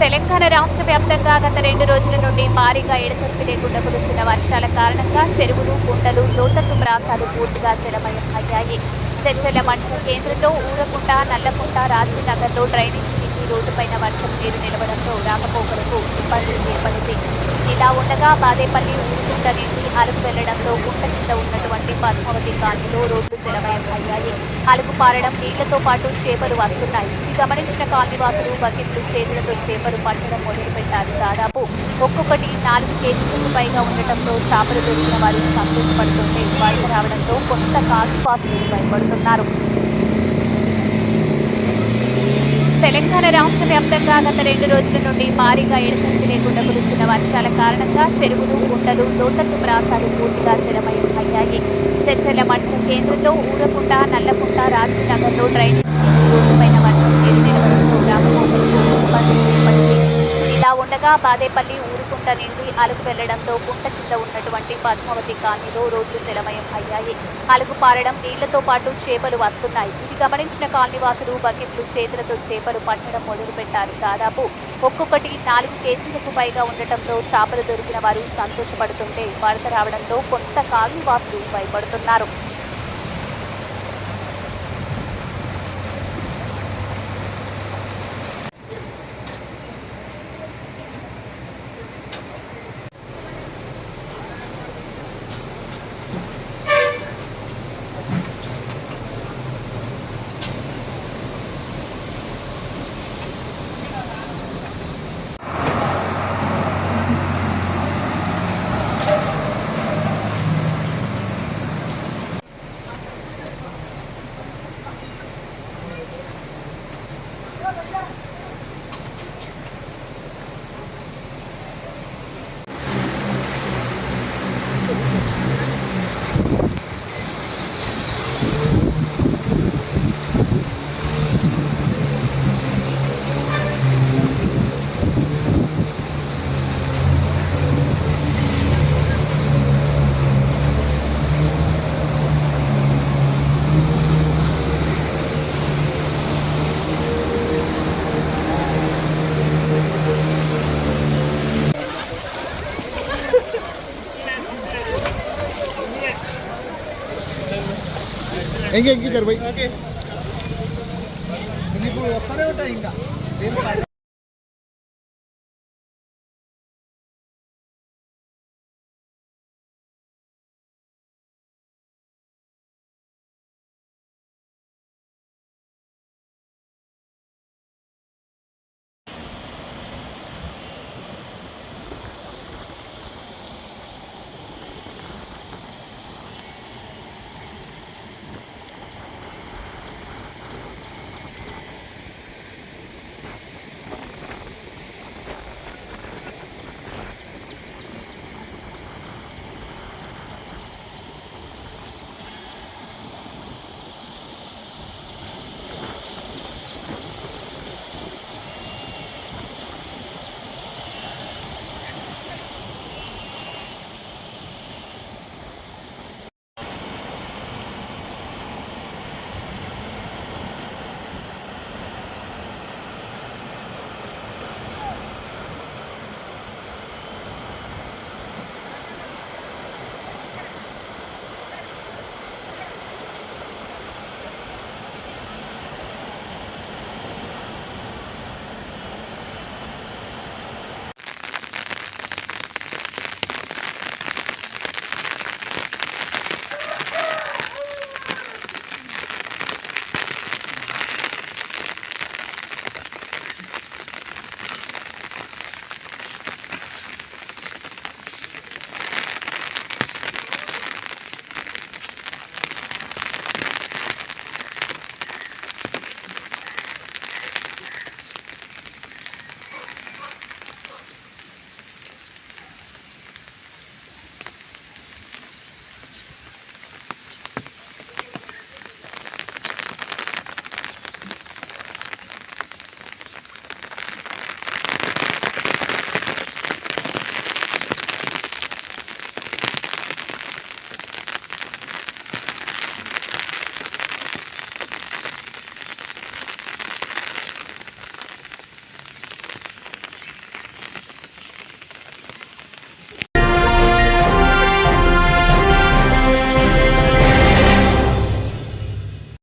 తెలంగాణ రాష్ట్ర వ్యాప్తంగా గత రెండు రోజుల నుండి భారీగా ఎడతెరిపి లేకుండా కురుస్తున్న వర్షాల కారణంగా చెరువులు కుండలు లోతట్టు ప్రాంతాలు పూర్తిగా జలమయమయ్యాయి. చర్చల మండల కేంద్రంలో ఊరకుంట నల్లకుంట రాజీనగర్లో డ్రైనేజ్ నుంచి రోడ్డుపైన వర్షం నీరు నిలవడంతో రాకపోకలకు ఇబ్బందులు ఏర్పడింది. ఇలా ఉండగా బాదేపల్లి ఊరుకుంట నుంచి అలుపు వెళ్ళడంతో గుంట కింద ఉన్నటువంటి పద్మావతి కాలనీలో రోడ్లు జలమయం అయ్యాయి అలుగు పారడం నీళ్ళతో పాటు చేపలు వస్తున్నాయి. ఇది గమనించిన కాలనీవాసులు బకెట్లు చేతులతో చేపలు పట్టడం మొదలుపెట్టారు. దాదాపు ఒక్కొక్కటి నాలుగు కేజీలకు పైగా ఉండటంతో చేపలు దొరికిన వారు సంతోషపడుతుంటే వరద రావడంతో కొంత కాలనీవాసులు భయపడుతున్నారు. తెలంగాణ రాష్ట్ర వ్యాప్తంగా గత రెండు రోజుల నుండి భారీగా ఎడసంచి లేకుండా కురుస్తున్న వర్షాల కారణంగా చెరువులు కుంటలు లోతట్టు ప్రాంతాలు పూర్తిగా జలమయం అయ్యాయి చర్చల మండల కేంద్రంలో ఊరకుంట నల్లకుంట రాజీనగర్లో డ్రైనేజ్ రోడ్డుపైన వర్షం నీరు నిలవడంతో ఇలా ఉండగా బాదేపల్లి కుంట నిండి అలుగు వెళ్ళడంతో కుంట కింద ఉన్నటువంటి పద్మావతి కాలనీలో రోడ్లు జలమయం అయ్యాయి. అలుగు పారడం నీళ్ళతో పాటు చేపలు వస్తున్నాయి. ఇది గమనించిన కాలనీవాసులు బకెట్లు చేతులతో చేపలు పట్టడం మొదలుపెట్టారు. దాదాపు ఒక్కొక్కటి నాలుగు కేజీలకు పైగా ఉండటంతో చేపలు దొరికిన వారు సంతోషపడుతుంటే వరద రావడంతో కొంత కాలనీవాసులు భయపడుతున్నారు. ఎంకి ఎంకి తెరు పోయి మీకు వస్తూనే ఉంటాయి ఇంకా.